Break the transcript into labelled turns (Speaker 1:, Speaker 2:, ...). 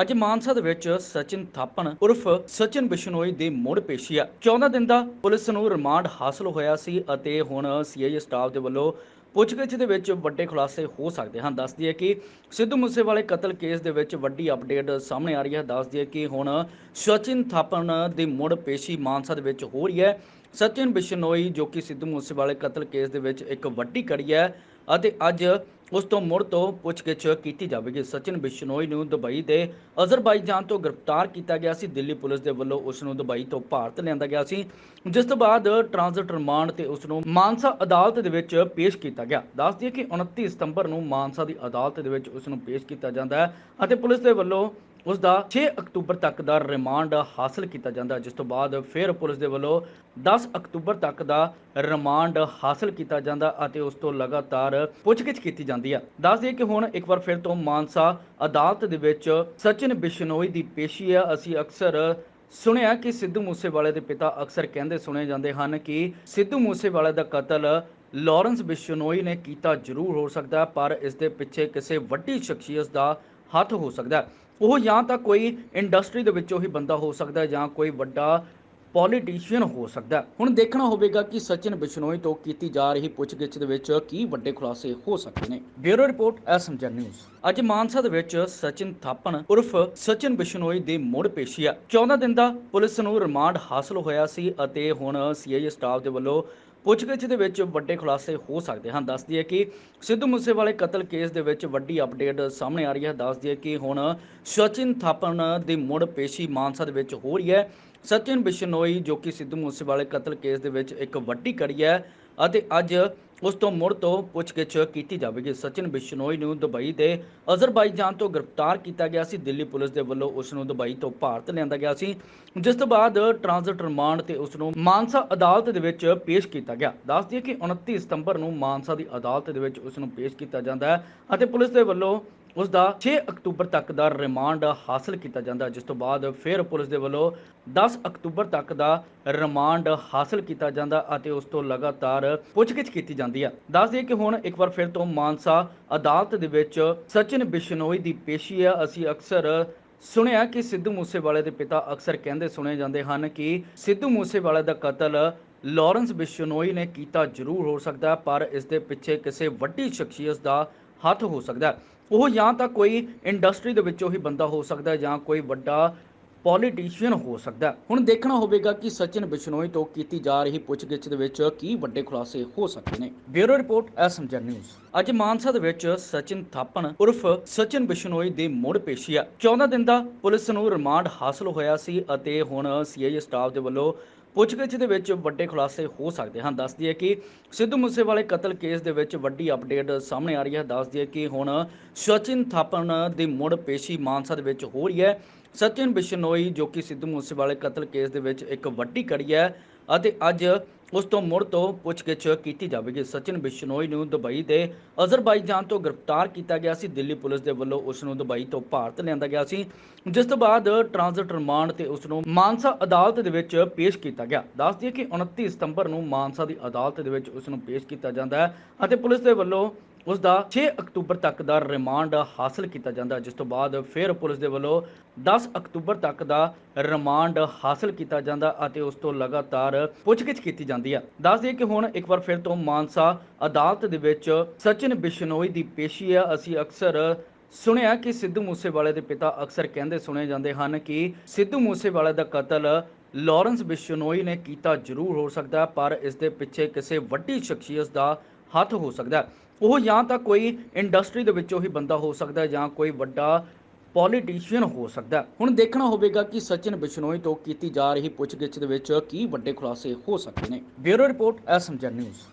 Speaker 1: ਅੱਜ ਮਾਨਸਾ ਦੇ ਵਿੱਚ ਸਚਿਨ ਥਾਪਣ ਉਰਫ ਸਚਿਨ ਬਿਸ਼ਨੋਈ ਦੀ ਮੁੜ ਪੇਸ਼ੀ ਆ। 14 ਦਿਨ ਦਾ ਪੁਲਿਸ ਨੂੰ ਰਿਮਾਂਡ ਹਾਸਲ ਹੋਇਆ ਸੀ ਅਤੇ ਹੁਣ ਸੀਆਈਏ ਸਟਾਫ ਦੇ ਵੱਲੋਂ ਪੁੱਛਗਿੱਛ ਦੇ ਵਿੱਚ ਵੱਡੇ ਖੁਲਾਸੇ ਹੋ ਸਕਦੇ ਹਨ। ਦੱਸਦੀ ਹੈ ਕਿ ਸਿੱਧੂ ਮੂਸੇਵਾਲੇ ਕਤਲ ਕੇਸ ਦੇ ਵਿੱਚ ਵੱਡੀ ਅਪਡੇਟ ਸਾਹਮਣੇ ਆ ਰਹੀ ਹੈ। ਦੱਸਦੀ ਹੈ ਕਿ ਹੁਣ ਸਚਿਨ ਥਾਪਣ ਦੀ ਮੁੜ ਪੇਸ਼ੀ ਮਾਨਸਾ ਦੇ ਵਿੱਚ ਹੋ ਰਹੀ ਹੈ। ਸਚਿਨ ਬਿਸ਼ਨੋਈ ਜੋ ਕਿ ਸਿੱਧੂ ਮੂਸੇਵਾਲੇ ਕਤਲ ਕੇਸ ਦੇ ਵਿੱਚ ਇੱਕ ਵੱਡੀ ਕੜੀ ਹੈ ਅਤੇ ਅੱਜ ਉਸ ਤੋਂ ਮੁੜ ਤੋਂ ਪੁੱਛਗਿੱਛ ਕੀਤੀ ਜਾਵੇਗੀ। ਸਚਿਨ ਬਿਸ਼ਨੋਈ ਨੂੰ ਦੁਬਈ ਦੇ ਅਜ਼ਰਬਾਈਜਾਨ ਤੋਂ ਗ੍ਰਿਫਤਾਰ ਕੀਤਾ ਗਿਆ ਸੀ। ਦਿੱਲੀ ਪੁਲਿਸ ਦੇ ਵੱਲੋਂ ਉਸ ਨੂੰ ਦੁਬਈ ਤੋਂ ਭਾਰਤ ਲਿਆਂਦਾ ਗਿਆ ਸੀ। ਜਿਸ ਤੋਂ ਬਾਅਦ ਟ੍ਰਾਂਜ਼ਿਟ ਰਿਮਾਂਡ ਤੇ ਉਸ ਨੂੰ ਮਾਨਸਾ ਅਦਾਲਤ ਦੇ ਵਿੱਚ ਪੇਸ਼ ਕੀਤਾ ਗਿਆ। ਦੱਸ ਦਈਏ ਕਿ 29 ਸਤੰਬਰ ਨੂੰ ਮਾਨਸਾ ਦੀ ਅਦਾਲਤ ਦੇ ਵਿੱਚ ਉਸ ਨੂੰ ਪੇਸ਼ ਕੀਤਾ ਜਾਂਦਾ ਹੈ ਅਤੇ ਪੁਲਿਸ ਦੇ ਵੱਲੋਂ ਉਸ ਦਾ 6 ਅਕਤੂਬਰ ਤੱਕ ਦਾ ਰਿਮਾਂਡ ਹਾਸਲ ਕੀਤਾ ਜਾਂਦਾ ਹੈ, ਜਿਸ ਤੋਂ ਬਾਅਦ ਫਿਰ ਪੁਲਿਸ ਦੇ ਵੱਲੋਂ 10 ਅਕਤੂਬਰ ਤੱਕ ਦਾ ਰਿਮਾਂਡ ਹਾਸਲ ਕੀਤਾ ਜਾਂਦਾ ਅਤੇ ਉਸ ਤੋਂ ਲਗਾਤਾਰ ਪੁੱਛਗਿੱਛ ਕੀਤੀ ਜਾਂਦੀ ਹੈ ਦੱਸ ਦਈਏ ਕਿ ਹੁਣ ਇੱਕ ਵਾਰ ਫਿਰ ਤੋਂ ਮਾਨਸਾ ਅਦਾਲਤ ਦੇ ਵਿੱਚ ਸਚਿਨ ਬਿਸ਼ਨੋਈ ਦੀ ਪੇਸ਼ੀ ਹੈ ਅਸੀਂ ਅਕਸਰ ਸੁਣਿਆ ਕਿ ਸਿੱਧੂ ਮੂਸੇਵਾਲੇ ਦੇ ਪਿਤਾ ਅਕਸਰ ਕਹਿੰਦੇ ਸੁਣੇ ਜਾਂਦੇ ਹਨ ਕਿ ਸਿੱਧੂ ਮੂਸੇਵਾਲੇ ਦਾ ਕਤਲ ਲਾਰੈਂਸ ਬਿਸ਼ਨੋਈ ਨੇ ਕੀਤਾ ਜ਼ਰੂਰ ਹੋ ਸਕਦਾ ਪਰ ਇਸ ਦੇ ਪਿੱਛੇ ਕਿਸੇ ਵੱਡੀ ਸ਼ਖਸੀਅਤ ਦਾ ਹੱਥ ਹੋ ਸਕਦਾ ਉਹ ਜਾਂ ਤਾਂ ਕੋਈ ਇੰਡਸਟਰੀ ਦੇ ਵਿੱਚੋਂ ਹੀ ਬੰਦਾ ਹੋ ਸਕਦਾ ਜਾਂ ਕੋਈ ਵੱਡਾ ਪੋਲੀਟੀਸ਼ੀਅਨ ਹੋ ਸਕਦਾ ਹੁਣ ਦੇਖਣਾ ਹੋਵੇਗਾ ਕਿ ਸਚਿਨ ਬਿਸ਼ਨੋਈ ਤੋਂ ਕੀਤੀ ਜਾ ਰਹੀ ਪੁੱਛਗਿੱਛ ਦੇ ਵਿੱਚ ਕੀ ਵੱਡੇ ਖੁਲਾਸੇ ਹੋ ਸਕਦੇ ਨੇ। Bureau report SMG news. ਅੱਜ ਮਾਨਸਾ ਦੇ ਵਿੱਚ ਸਚਿਨ ਥਾਪਣ ਉਰਫ ਸਚਿਨ ਬਿਸ਼ਨੋਈ ਦੀ ਮੁੜ ਪੇਸ਼ੀ ਆ। 14 ਦਿਨ ਦਾ ਪੁਲਿਸ ਨੂੰ ਰਿਮਾਂਡ ਹਾਸਲ ਹੋਇਆ ਸੀ ਅਤੇ ਹੁਣ ਸੀਆਈਏ ਸਟਾਫ ਦੇ ਵੱਲੋਂ ਪੁੱਛਗਿੱਛ ਦੇ ਵਿੱਚ ਵੱਡੇ ਖੁਲਾਸੇ ਹੋ ਸਕਦੇ ਹਨ। ਦੱਸਦੀ ਹੈ ਕਿ ਸਿੱਧੂ ਮੂਸੇਵਾਲੇ ਕਤਲ ਕੇਸ ਦੇ ਵਿੱਚ ਵੱਡੀ ਅਪਡੇਟ ਸਾਹਮਣੇ ਆ ਰਹੀ ਹੈ। ਦੱਸਦੀ ਹੈ ਕਿ ਹੁਣ ਸਚਿਨ ਥਾਪਣ ਦੀ ਮੁੜ ਪੇਸ਼ੀ ਮਾਨਸਾ ਦੇ ਵਿੱਚ ਹੋ ਰਹੀ ਹੈ। ਸਚਿਨ ਬਿਸ਼ਨੋਈ ਜੋ ਕਿ ਸਿੱਧੂ ਮੂਸੇਵਾਲੇ ਕਤਲ ਕੇਸ ਦੇ ਵਿੱਚ ਇੱਕ ਵੱਡੀ ਕੜੀ ਹੈ ਅਤੇ ਅੱਜ ਉਸ ਤੋਂ ਮੁੜ ਤੋਂ ਪੁੱਛਗਿੱਛ ਕੀਤੀ ਜਾਵੇਗੀ। ਸਚਿਨ ਬਿਸ਼ਨੋਈ ਨੂੰ ਦੁਬਈ ਦੇ ਅਜ਼ਰਬਾਈਜਾਨ ਤੋਂ ਗ੍ਰਿਫਤਾਰ ਕੀਤਾ ਗਿਆ ਸੀ। ਦਿੱਲੀ ਪੁਲਿਸ ਦੇ ਵੱਲੋਂ ਉਸ ਨੂੰ ਦੁਬਈ ਤੋਂ ਭਾਰਤ ਲਿਆਂਦਾ ਗਿਆ ਸੀ। ਜਿਸ ਤੋਂ ਬਾਅਦ ਟ੍ਰਾਂਜ਼ਿਟ ਰਿਮਾਂਡ ਤੇ ਉਸ ਨੂੰ ਮਾਨਸਾ ਅਦਾਲਤ ਦੇ ਵਿੱਚ ਪੇਸ਼ ਕੀਤਾ ਗਿਆ। ਦੱਸ ਦਈਏ ਕਿ 29 ਸਤੰਬਰ ਨੂੰ ਮਾਨਸਾ ਦੀ ਅਦਾਲਤ ਦੇ ਵਿੱਚ ਉਸ ਨੂੰ ਪੇਸ਼ ਕੀਤਾ ਜਾਂਦਾ ਹੈ ਅਤੇ ਪੁਲਿਸ ਦੇ ਵੱਲੋਂ ਉਸ ਦਾ 6 ਅਕਤੂਬਰ ਤੱਕ ਦਾ ਰਿਮਾਂਡ ਹਾਸਲ ਕੀਤਾ ਜਾਂਦਾ ਜਿਸ ਤੋਂ ਬਾਅਦ ਫਿਰ ਪੁਲਿਸ ਦੇ ਵੱਲੋਂ 10 ਅਕਤੂਬਰ ਤੱਕ ਦਾ ਰਿਮਾਂਡ ਹਾਸਲ ਕੀਤਾ ਜਾਂਦਾ ਅਤੇ ਉਸ ਤੋਂ ਲਗਾਤਾਰ ਪੁੱਛਗਿੱਛ ਕੀਤੀ ਜਾਂਦੀ ਹੈ ਦੱਸ ਦਈਏ ਕਿ ਹੁਣ ਇੱਕ ਵਾਰ ਫਿਰ ਤੋਂ ਮਾਨਸਾ ਅਦਾਲਤ ਦੇ ਵਿੱਚ ਸਚਿਨ ਬਿਸ਼ਨੋਈ ਦੀ ਪੇਸ਼ੀ ਹੈ ਅਸੀਂ ਅਕਸਰ ਸੁਣਿਆ ਕਿ ਸਿੱਧੂ ਮੂਸੇਵਾਲੇ ਦੇ ਪਿਤਾ ਅਕਸਰ ਕਹਿੰਦੇ ਸੁਣੇ ਜਾਂਦੇ ਹਨ ਕਿ ਸਿੱਧੂ ਮੂਸੇਵਾਲੇ ਦਾ ਕਤਲ ਲਾਰੈਂਸ ਬਿਸ਼ਨੋਈ ਨੇ ਕੀਤਾ ਜ਼ਰੂਰ ਹੋ ਸਕਦਾ ਹੈ, ਪਰ ਇਸ ਦੇ ਪਿੱਛੇ ਕਿਸੇ ਵੱਡੀ ਸ਼ਖਸੀਅਤ ਦਾ ਹੱਥ ਹੋ ਸਕਦਾ। ਉਹ ਜਾਂ ਤਾਂ ਕੋਈ ਇੰਡਸਟਰੀ ਦੇ ਵਿੱਚੋਂ ਹੀ ਬੰਦਾ ਹੋ ਸਕਦਾ ਜਾਂ ਕੋਈ ਵੱਡਾ ਪੋਲੀਟੀਸ਼ੀਅਨ ਹੋ ਸਕਦਾ ਹੁਣ ਦੇਖਣਾ ਹੋਵੇਗਾ ਕਿ ਸਚਿਨ ਬਿਸ਼ਨੋਈ ਤੋਂ ਕੀਤੀ ਜਾ ਰਹੀ ਪੁੱਛਗਿੱਛ ਦੇ ਵਿੱਚ ਕੀ ਵੱਡੇ ਖੁਲਾਸੇ ਹੋ ਸਕਦੇ ਨੇ। Bureau report SMG news. ਅੱਜ ਮਾਨਸਾ ਦੇ ਵਿੱਚ ਸਚਿਨ ਥਾਪਣ ਉਰਫ ਸਚਿਨ ਬਿਸ਼ਨੋਈ ਦੀ ਮੁੜ ਪੇਸ਼ੀ ਆ। 14 ਦਿਨ ਦਾ ਪੁਲਿਸ ਨੂੰ ਰਿਮਾਂਡ ਹਾਸਲ ਹੋਇਆ ਸੀ ਅਤੇ ਹੁਣ ਸੀਆਈਏ ਸਟਾਫ ਦੇ ਵੱਲੋਂ ਪੁੱਛਗਿੱਛ ਦੇ ਵਿੱਚ ਵੱਡੇ ਖੁਲਾਸੇ ਹੋ ਸਕਦੇ ਹਨ। ਦੱਸਦੀ ਹੈ ਕਿ ਸਿੱਧੂ ਮੂਸੇਵਾਲੇ ਕਤਲ ਕੇਸ ਦੇ ਵਿੱਚ ਵੱਡੀ ਅਪਡੇਟ ਸਾਹਮਣੇ ਆ ਰਹੀ ਹੈ। ਦੱਸਦੀ ਹੈ ਕਿ ਹੁਣ ਸਚਿਨ ਥਾਪਣ ਦੀ ਮੁੜ ਪੇਸ਼ੀ ਮਾਨਸਾ ਦੇ ਵਿੱਚ ਹੋ ਰਹੀ ਹੈ। ਸਚਿਨ ਬਿਸ਼ਨੋਈ, ਜੋ ਕਿ ਸਿੱਧੂ ਮੂਸੇਵਾਲੇ ਕਤਲ ਕੇਸ ਦੇ ਵਿੱਚ ਇੱਕ ਵੱਡੀ ਕੜੀ ਹੈ ਅਤੇ ਅੱਜ ਉਸ ਤੋਂ ਮੁੜ ਤੋਂ ਪੁੱਛਗਿੱਛ ਕੀਤੀ ਜਾਵੇਗੀ। ਸਚਿਨ ਬਿਸ਼ਨੋਈ ਨੂੰ ਦੁਬਈ ਦੇ ਅਜ਼ਰਬਾਈਜਾਨ ਤੋਂ ਗ੍ਰਿਫਤਾਰ ਕੀਤਾ ਗਿਆ ਸੀ। ਦਿੱਲੀ ਪੁਲਿਸ ਦੇ ਵੱਲੋਂ ਉਸ ਨੂੰ ਦੁਬਈ ਤੋਂ ਭਾਰਤ ਲਿਆਂਦਾ ਗਿਆ ਸੀ। ਜਿਸ ਤੋਂ ਬਾਅਦ ਟ੍ਰਾਂਜ਼ਿਟ ਰਿਮਾਂਡ ਤੇ ਉਸ ਨੂੰ ਮਾਨਸਾ ਅਦਾਲਤ ਦੇ ਵਿੱਚ ਪੇਸ਼ ਕੀਤਾ ਗਿਆ। ਦੱਸ ਦਈਏ ਕਿ 29 ਸਤੰਬਰ ਨੂੰ ਮਾਨਸਾ ਦੀ ਅਦਾਲਤ ਦੇ ਵਿੱਚ ਉਸ ਨੂੰ ਪੇਸ਼ ਕੀਤਾ ਜਾਂਦਾ ਹੈ ਅਤੇ ਪੁਲਿਸ ਦੇ ਵੱਲੋਂ ਉਸ ਦਾ 6 ਅਕਤੂਬਰ ਤੱਕ ਦਾ ਰਿਮਾਂਡ ਹਾਸਲ ਕੀਤਾ ਜਾਂਦਾ, ਜਿਸ ਤੋਂ ਬਾਅਦ ਫਿਰ ਪੁਲਿਸ ਦੇ ਵੱਲੋਂ 10 ਅਕਤੂਬਰ ਤੱਕ ਦਾ ਰਿਮਾਂਡ ਹਾਸਲ ਕੀਤਾ ਜਾਂਦਾ ਅਤੇ ਉਸ ਤੋਂ ਲਗਾਤਾਰ ਪੁੱਛਗਿੱਛ ਕੀਤੀ ਜਾਂਦੀ ਹੈ ਦੱਸ ਦਈਏ ਕਿ ਹੁਣ ਇੱਕ ਵਾਰ ਫਿਰ ਤੋਂ ਮਾਨਸਾ ਅਦਾਲਤ ਦੇ ਵਿੱਚ ਸਚਿਨ ਬਿਸ਼ਨੋਈ ਦੀ ਪੇਸ਼ੀ ਹੈ ਅਸੀਂ ਅਕਸਰ ਸੁਣਿਆ ਕਿ ਸਿੱਧੂ ਮੂਸੇਵਾਲੇ ਦੇ ਪਿਤਾ ਅਕਸਰ ਕਹਿੰਦੇ ਸੁਣੇ ਜਾਂਦੇ ਹਨ ਕਿ ਸਿੱਧੂ ਮੂਸੇਵਾਲੇ ਦਾ ਕਤਲ ਲਾਰੈਂਸ ਬਿਸ਼ਨੋਈ ਨੇ ਕੀਤਾ ਜ਼ਰੂਰ ਹੋ ਸਕਦਾ, ਪਰ ਇਸ ਦੇ ਪਿੱਛੇ ਕਿਸੇ ਵੱਡੀ ਸ਼ਖਸੀਅਤ ਦਾ ਹੱਥ ਹੋ ਸਕਦਾ ਉਹ ਜਾਂ ਤਾਂ ਕੋਈ ਇੰਡਸਟਰੀ ਦੇ ਵਿੱਚੋਂ ਹੀ ਬੰਦਾ ਹੋ ਸਕਦਾ ਜਾਂ ਕੋਈ ਵੱਡਾ ਪੋਲੀਟੀਸ਼ੀਅਨ ਹੋ ਸਕਦਾ ਹੁਣ ਦੇਖਣਾ ਹੋਵੇਗਾ ਕਿ ਸਚਿਨ ਬਿਸ਼ਨੋਈ ਤੋਂ ਕੀਤੀ ਜਾ ਰਹੀ ਪੁੱਛਗਿੱਛ ਦੇ ਵਿੱਚ ਕੀ ਵੱਡੇ ਖੁਲਾਸੇ ਹੋ ਸਕਦੇ ਨੇ। Bureau report SMG news.